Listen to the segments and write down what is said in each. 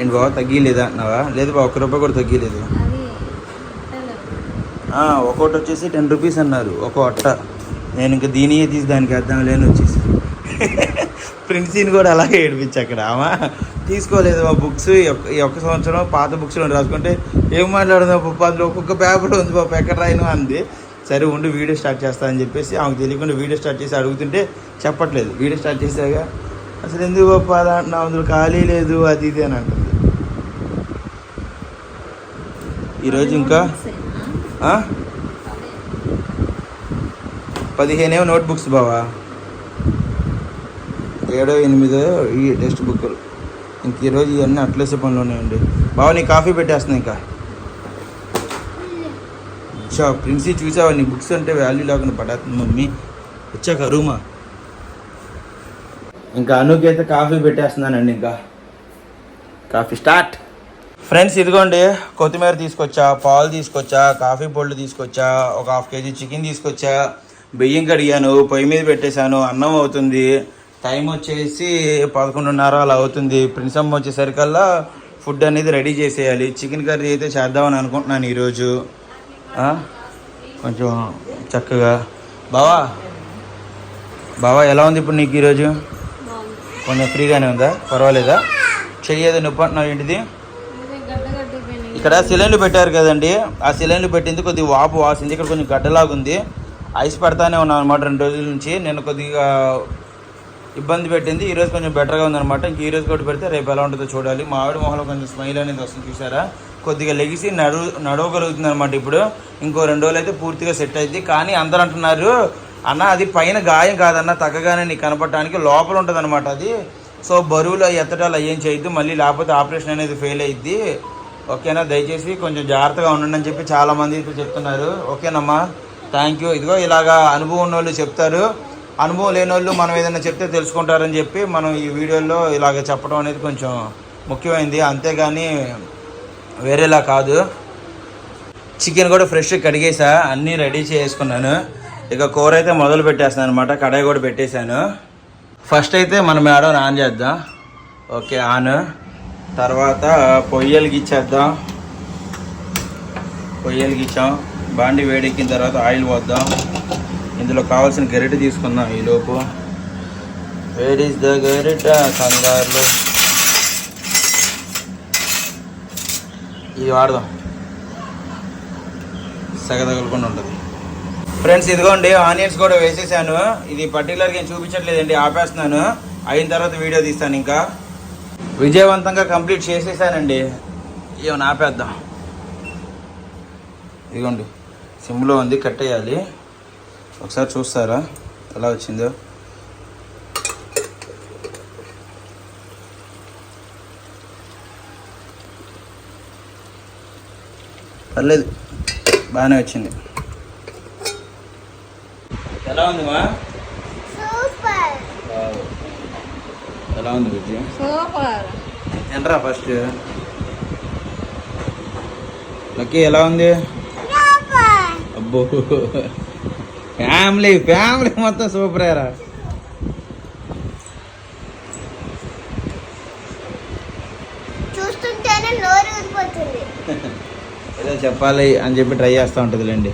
ఏంటి బాబా తగ్గిలేదా? అన్నావా లేదు బాబు ఒక్క రూపాయి కూడా తగ్గిలేదు. ఒక్కోటి వచ్చేసి టెన్ రూపీస్ అన్నారు ఒక అట్ట. నేను ఇంకా దీనియే తీసి దానికి అర్థం లేని వచ్చేసి. ప్రిన్సీని కూడా అలాగే ఏడిపించి అక్కడ ఆమె. తీసుకోలేదు మా బుక్స్ ఈ ఒక్క- సంవత్సరం పాత బుక్స్ రాసుకుంటే ఏం మాట్లాడుతున్నావు పప్పు అందులో ఒక్కొక్క పేపర్ ఉంది పాప ఎక్కడ రాయను అంది. సరే ఉండి వీడియో స్టార్ట్ చేస్తా అని చెప్పేసి ఆమెకు తెలియకుండా వీడియో స్టార్ట్ చేసి అడుగుతుంటే చెప్పట్లేదు. వీడియో స్టార్ట్ చేసాక అసలు ఎందుకు పప్పు అంటున్నావు? అందులో ఖాళీ లేదు అది ఇది అని అంటుంది. ఈరోజు ఇంకా? పదిహేనేమో నోట్బుక్స్ బావా. ఏడో ఎనిమిదో ఈ టెక్స్ట్ బుక్లు ఇంక ఈరోజు ఇవన్నీ అట్లేసే పనులు ఉన్నాయండి. బావా నీ కాఫీ పెట్టేస్తుంది ఇంకా? వచ్చా ప్రిన్సీ చూసావా నీ బుక్స్ అంటే వాల్యూ లేకుండా పడేస్తుంది మమ్మీ. వచ్చాక రూమా ఇంకా అనుకి అయితే కాఫీ పెట్టేస్తున్నానండి ఇంకా. Coffee start. ఫ్రెండ్స్ ఇదిగోండి కొత్తిమీర తీసుకొచ్చా పాలు తీసుకొచ్చా కాఫీ పొళ్ళు తీసుకొచ్చా ఒక హాఫ్ కేజీ చికెన్ తీసుకొచ్చా బియ్యం కడిగాను పొయ్యి మీద పెట్టేశాను అన్నం అవుతుంది. టైం వచ్చేసి పదకొండున్నర అలా అవుతుంది. ప్రిన్సమ్మ వచ్చేసరికల్లా ఫుడ్ అనేది రెడీ చేసేయాలి. చికెన్ కర్రీ అయితే చేద్దామని అనుకుంటున్నాను ఈరోజు. కొంచెం చక్కగా. బావా? బావా ఎలా ఉంది ఇప్పుడు నీకు ఈరోజు? కొంచెం ఫ్రీగానే ఉందా? పర్వాలేదా? చెయ్యేది నొప్పి అంటున్నావు ఏంటిది? ఇక్కడ సిలిండర్ పెట్టారు కదండి. ఆ సిలిండర్ పెట్టింది కొద్దిగా వాపు వాసింది. ఇక్కడ కొంచెం గడ్డలాగా ఉంది. ఐస్ పెడతానే ఉన్నాను అనమాట రెండు రోజుల నుంచి. నేను కొద్దిగా ఇబ్బంది పెట్టింది. ఈరోజు కొంచెం బెటర్గా ఉందన్నమాట ఇంక ఈరోజు కొట్టి కూడా పెడితే రేపు ఎలా ఉంటుందో చూడాలి. మా ఆవిడ మొహంలో కొంచెం స్మైల్ అనేది వస్తుంది చూసారా? కొద్దిగా లెగిసి నడు నడవగలుగుతుంది అనమాట ఇప్పుడు. ఇంకో రెండు రోజులు అయితే పూర్తిగా సెట్ అయింది. కానీ అందరూ అంటున్నారు అన్న అది పైన గాయం కాదన్న తగ్గగానే నీకు కనపడటానికి లోపల ఉంటుంది అనమాట అది. సో బరువులు ఎత్తటాలు ఎత్తడాలు చేయొద్దు మళ్ళీ లేకపోతే ఆపరేషన్ అనేది ఫెయిల్ అయ్యిద్ది ఓకేనా? దయచేసి కొంచెం జాగ్రత్తగా ఉండండి అని చెప్పి చాలామంది ఇప్పుడు చెప్తున్నారు. ఓకేనమ్మా? థ్యాంక్ యూ ఇదిగో ఇలాగా అనుభవం ఉన్న వాళ్ళు చెప్తారు. అనుభవం లేని వాళ్ళు మనం ఏదైనా చెప్తే తెలుసుకుంటారని చెప్పి మనం ఈ వీడియోలో ఇలాగ చెప్పడం అనేది కొంచెం ముఖ్యమైనది అంతేగాని వేరేలా కాదు. చికెన్ కూడా ఫ్రెష్ కడిగేసా అన్నీ రెడీ చేసుకున్నాను. ఇక కూర అయితే మొదలు పెట్టేస్తాను అనమాట కడాయి కూడా పెట్టేశాను. ఫస్ట్ అయితే మనం మేడం ఆన్ చేద్దాం. Okay on. తర్వాత పొయ్యలకి ఇచ్చేద్దాం. పొయ్యలకి ఇచ్చాం. బాండి వేడెక్కిన తర్వాత ఆయిల్ పోద్దాం. ఇందులో కావాల్సిన గరిట తీసుకుందాం ఈలోపు వేడి ద గరిట? కంగారులో. ఇది వాడదాం. సగ తగలకుండా ఉంటుంది. ఫ్రెండ్స్ ఇదిగోండి ఆనియన్స్ కూడా వేసేసాను. ఇది పర్టికులర్గా ఏం చూపించట్లేదండి ఆపేస్తున్నాను. అయిన తర్వాత వీడియో తీస్తాను ఇంకా. విజయవంతంగా కంప్లీట్ చేసేసానండి. ఏమైనా ఆపేద్దాం. ఇదిగోండి సిమ్లో ఉంది కట్ అయ్యాలి. ఒకసారి చూస్తారా ఎలా వచ్చిందో. పర్లేదు బాగానే వచ్చింది. ఎలా ఉంది మా? వావ్. ఎలా ఉంది విజయ్? సూపర్. ఎంట్రా ఫస్ట్. లక్కీ ఎలా ఉంది? అబ్బో. ఫ్యామిలీ ఫ్యామిలీ మొత్తం సూపర్ రా చూస్తుంటేనే నోరు ఊరిపోతుంది. ఏదో చెప్పాలి అని చెప్పి ట్రై చేస్తూ ఉంటుందిలేండి.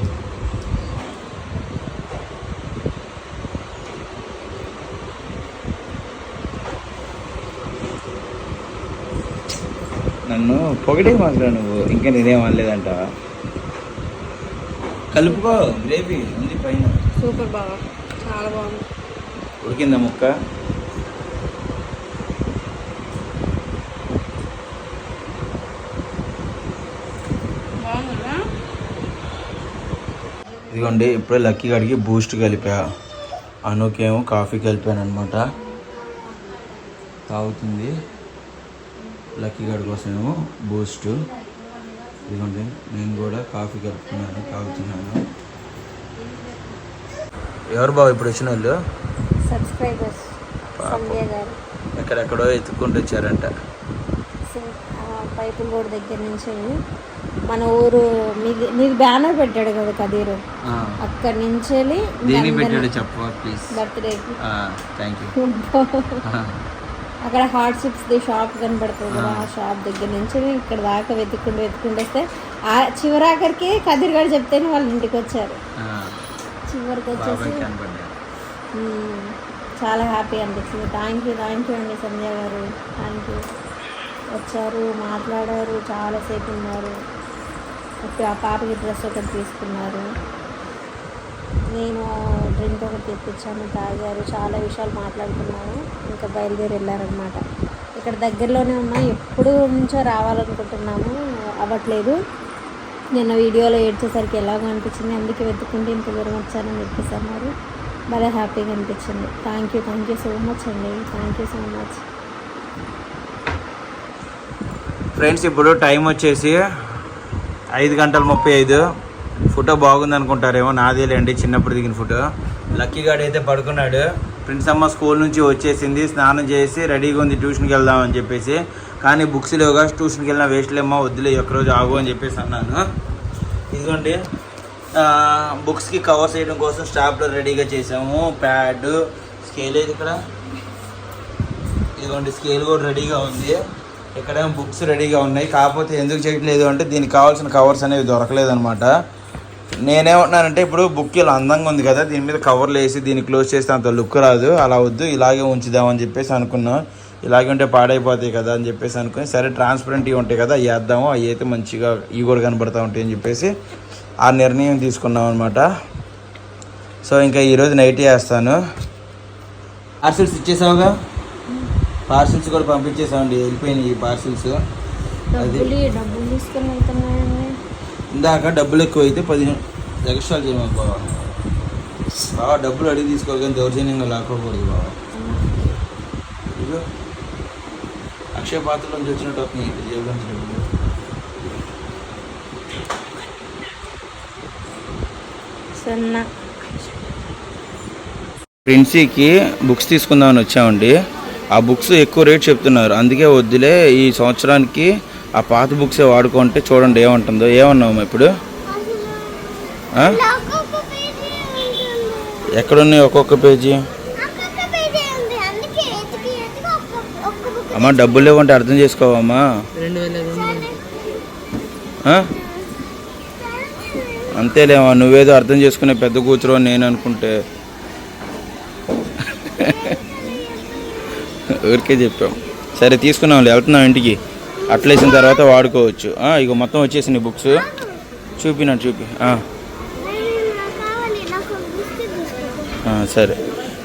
నన్ను పొగిడే మాత్రం నువ్వు ఇంకా నేనేం అనలేదంట కలుపుకో గ్రేవీ ఉంది పైన. సూపర్ బాగా చాలా బాగుంది. ఉడికిందా ముక్క? ఇదిగోండి ఇప్పుడే లక్కీ గడికి బూస్ట్ కలిపా. అనుకేమో కాఫీ కలిపాను అనమాట తాగుతుంది. లక్కీ గడి కోసమేమో బూస్ట్. ఇదిగోండి నేను కూడా కాఫీ కలుపుకున్నాను తాగుతున్నాను. ఎవరు బాబు ఇప్పుడు వచ్చిన వాళ్ళు? సబ్స్క్రైబర్స్ ఎక్కడెక్కడో ఎత్తుక్కుంటూ వచ్చారంట. పైపుల రోడ్ దగ్గర నుంచి మన ఊరు మీది నీది బ్యానర్ పెట్టాడు కదా కదీరు. అక్కడి నుంచి వెళ్ళి పెట్టాడు చెప్పవా ప్లీజ్ బర్త్డేకి. థ్యాంక్ యూ అక్కడ హాట్ చిప్స్ది షాప్ కనబడుతుంది కదా ఆ షాప్ దగ్గర నుంచి ఇక్కడ దాకా వెతుక్కుంటూ వెతుక్కుంటూ వస్తే ఆ చివరాఖరికి కదిర్ గారు చెప్తేనే వాళ్ళ ఇంటికి వచ్చారు. చివరికి వచ్చేసి. చాలా హ్యాపీ అనిపించింది థ్యాంక్ యూ థ్యాంక్ యూ అండి సంజయ్ గారు. థ్యాంక్ యూ వచ్చారు మాట్లాడారు చాలాసేపు ఉన్నారు. ఆ పాపకి డ్రెస్ ఒకటి తీసుకున్నారు. నేను డ్రింక్ ఒకటి తెప్పించాను తాగారు చాలా విషయాలు మాట్లాడుకున్నాము ఇంకా బయలుదేరి వెళ్ళారనమాట ఇక్కడ దగ్గరలోనే ఉన్నాం ఎప్పుడు నుంచో రావాలనుకుంటున్నాము అవ్వట్లేదు. నిన్న వీడియోలో ఏడ్చేసరికి ఎలాగో అనిపించింది అందుకే వెతుక్కుంటే ఇంత దూరం వచ్చానని చెప్పేసి అన్నారు. భలే హ్యాపీగా అనిపించింది. Thank you thank you so much అండి. Thank you so much friends ఇప్పుడు టైం వచ్చేసి ఐదు గంటల ముప్పై ఐదు. ఫోటో బాగుంది అనుకుంటారేమో నాదేలేండి చిన్నప్పుడు దిగిన ఫోటో. లక్కీ గాడు అయితే పడుకున్నాడు. ప్రిన్స్ అమ్మ స్కూల్ నుంచి వచ్చేసింది స్నానం చేసి రెడీగా ఉంది ట్యూషన్కి వెళ్దామని చెప్పేసి. కానీ బుక్స్ లేవుగా ట్యూషన్కి వెళ్ళినా వేస్ట్లేమ్మా వద్దులే ఒకరోజు ఆగు అని చెప్పేసి అన్నాను. ఇదిగోండి బుక్స్కి కవర్ చేయడం కోసం స్టాప్లో రెడీగా చేసాము. ప్యాడ్ స్కేల్ ఏది ఇక్కడ? ఇదిగోండి స్కేల్ కూడా రెడీగా ఉంది. ఇక్కడ బుక్స్ రెడీగా ఉన్నాయి. కాకపోతే ఎందుకు చేయట్లేదు అంటే దీనికి కావాల్సిన కవర్స్ అనేవి దొరకలేదు అనమాట నేనేమంటున్నానంటే ఇప్పుడు బుక్ ఇలా అందంగా ఉంది కదా దీని మీద కవర్లు వేసి దీన్ని క్లోజ్ చేస్తే అంత లుక్ రాదు. అలా వద్దు ఇలాగే ఉంచుదామని చెప్పేసి అనుకున్నాం. ఇలాగే ఉంటే పాడైపోతాయి కదా అని చెప్పేసి అనుకుని సరే ట్రాన్స్పరెంట్ ఇవి ఉంటాయి కదా అవి వేద్దాము అవి అయితే మంచిగా ఇవి కూడా కనబడతా ఉంటాయి అని చెప్పేసి ఆ నిర్ణయం తీసుకున్నాం అనమాట సో ఇంకా ఈరోజు నైట్ వేస్తాను. పార్సిల్స్ ఇచ్చేసావుగా? పార్సిల్స్ కూడా పంపించేసామండి వెళ్ళిపోయినాయి ఈ పార్సిల్స్ అది డబ్బులు తీసుకొని ఇందాక డబ్బులు ఎక్కువ అయితే పదిహేను ఎక్స్ట్రా చేయమని బావా. బావా డబ్బులు అడిగి తీసుకోవాలి కానీ దౌర్జన్యంగా లాక్కోకూడదు బావా. ఇదిగో అక్షయ పాత్రలో నుంచి వచ్చినట్టు జేబులో నుంచి సున్నా. ప్రిన్సీకి బుక్స్ తీసుకుందామని వచ్చామండి. ఆ బుక్స్ ఎక్కువ రేట్ చెప్తున్నారు. అందుకే వద్దులే ఈ సంవత్సరానికి ఆ పాత బుక్సే వాడుకుంటే చూడండి ఏముంటుందో. ఏమన్నావు ఇప్పుడు? ఎక్కడున్నాయి ఒక్కొక్క పేజీ? అమ్మా డబ్బులు లేవంటే అర్థం చేసుకోవమ్మా. అంతేలేమా నువ్వేదో అర్థం చేసుకునే పెద్ద కూతురు అని నేను అనుకుంటే. ఊరికే చెప్పాం. సరే తీసుకున్నాంలే వెళ్తున్నాం ఇంటికి. అట్లేసిన తర్వాత వాడుకోవచ్చు. ఇక ఇగో మొత్తం వచ్చేసింది బుక్స్. చూపినా చూపి. సరే.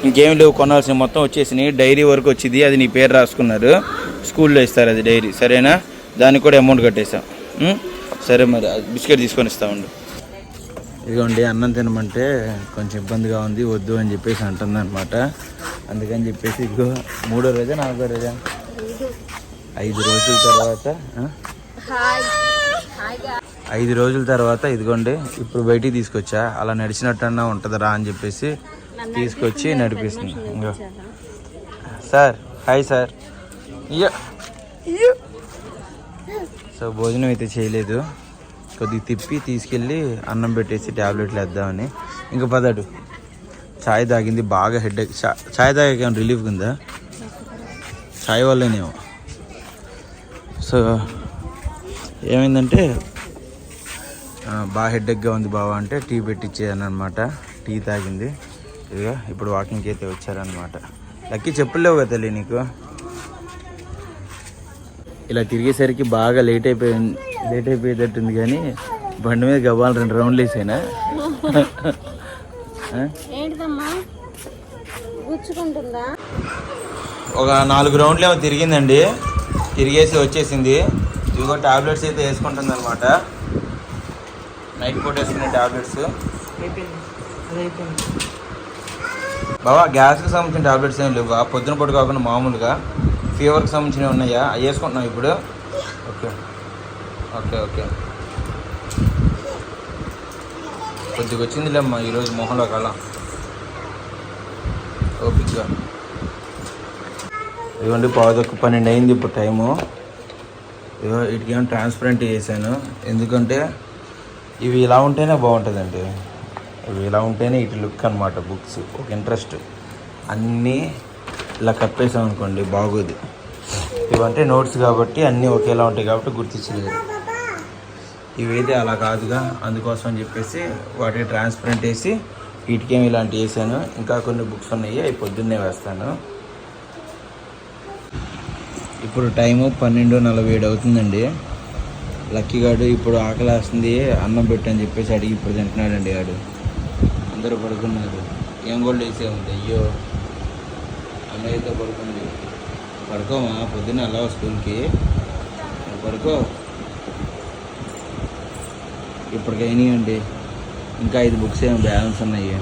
ఇంకేం లేవు కొనాల్సిన మొత్తం వచ్చేసినాయి డైరీ వరకు వచ్చింది. అది నీ పేరు రాసుకున్నారు. స్కూల్లో ఇస్తారు అది డైరీ. సరేనా? దానికి కూడా అమౌంట్ కట్టేసాం సరే మరి అది బిస్కెట్ తీసుకొని ఇస్తామండి ఇదిగోండి అన్నం తినమంటే కొంచెం ఇబ్బందిగా ఉంది. వద్దు అని చెప్పేసి అంటుంది అనమాట అందుకని చెప్పేసి ఇదిగో మూడో రోజా నాలుగో రోజా? ఐదు రోజుల తర్వాత? ఐదు రోజుల తర్వాత ఇదిగోండి ఇప్పుడు బయటికి తీసుకొచ్చా? అలా నడిచినట్టన్నా ఉంటుందిరా అని చెప్పేసి తీసుకొచ్చి నడిపిస్తుంది ఇంకో. Sir hi sir. ఇయ్య. సో భోజనం అయితే చేయలేదు. కొద్దిగా తిప్పి తీసుకెళ్ళి అన్నం పెట్టేసి ట్యాబ్లెట్లు వేద్దామని. ఇంకా పదాడు. చాయ్ తాగింది బాగా హెడ్ చాయ్ తాగాక రిలీఫ్ ఉందా? చాయ్ వల్లనేమో. సో ఏమైందంటే బాగా హెడ్ఎక్గా ఉంది బావా అంటే టీ పెట్టించేయను అనమాట టీ తాగింది. ఇదిగా ఇప్పుడు వాకింగ్కి అయితే వచ్చారనమాట లక్కీ చెప్పులేవు కదా తల్లి నీకు? ఇలా తిరిగేసరికి బాగా లేట్ అయిపోయి లేట్ అయిపోయేటట్టుంది కానీ బండి మీద గవ్వాలి రెండు రౌండ్లు వేసానా? ఒక నాలుగు రౌండ్లు ఏమో తిరిగిందండి. తిరిగేసి వచ్చేసింది. ఇదిగో టాబ్లెట్స్ అయితే వేసుకుంటుంది అనమాట నైట్ పూట వేసుకునే టాబ్లెట్స్ బావా గ్యాస్కి సంబంధించిన టాబ్లెట్స్ ఏం లేవు పొద్దున పూట కాకుండా మామూలుగా. ఫీవర్కి సంబంధించినవి ఉన్నాయా? అవి వేసుకుంటున్నావు ఇప్పుడు? ఓకే. Okay okay. కొద్దిగా వచ్చిందిలేమ్మా ఈరోజు మొహంలో కళ. ఓపిక్గా ఇవ్వండి పావుదొక్క పన్నెండు అయింది ఇప్పుడు టైము. ఇదిగో వీటికేమో ట్రాన్స్పరెంట్ చేశాను. ఎందుకంటే ఇవి ఇలా ఉంటేనే బాగుంటుందండి. ఇవి ఇలా ఉంటేనే ఇటు లుక్ అనమాట బుక్స్ ఒక ఇంట్రెస్ట్ అన్నీ ఇలా కప్పేసాం అనుకోండి బాగోదు. ఇవంటే నోట్స్ కాబట్టి అన్నీ ఒకేలా ఉంటాయి కాబట్టి గుర్తించలేదు. ఇవైతే అలా కాదుగా. అందుకోసం అని చెప్పేసి వాటికి ట్రాన్స్పరెంట్ వేసి వీటికేమి ఇలాంటివి వేసాను ఇంకా కొన్ని బుక్స్ ఉన్నాయి అవి పొద్దున్నే వేస్తాను. ఇప్పుడు టైము పన్నెండు నలభై ఏడు అవుతుందండి. లక్కీ గాడు ఇప్పుడు ఆకలి వేస్తుంది అన్నం పెట్టని చెప్పేసి అడిగి ఇప్పుడు తింటున్నాడండి ఆడు అందరూ పడుకున్నారు. ఏం కూడా వేసే ఉంది అయ్యో. అన్నయ్యతో పడుకుంది పడుకోమా? పొద్దున్న అలా స్కూల్కి. పడుకో. ఇప్పటికైనా అండి ఇంకా ఐదు బుక్స్ ఏమో బ్యాలెన్స్ ఉన్నాయి.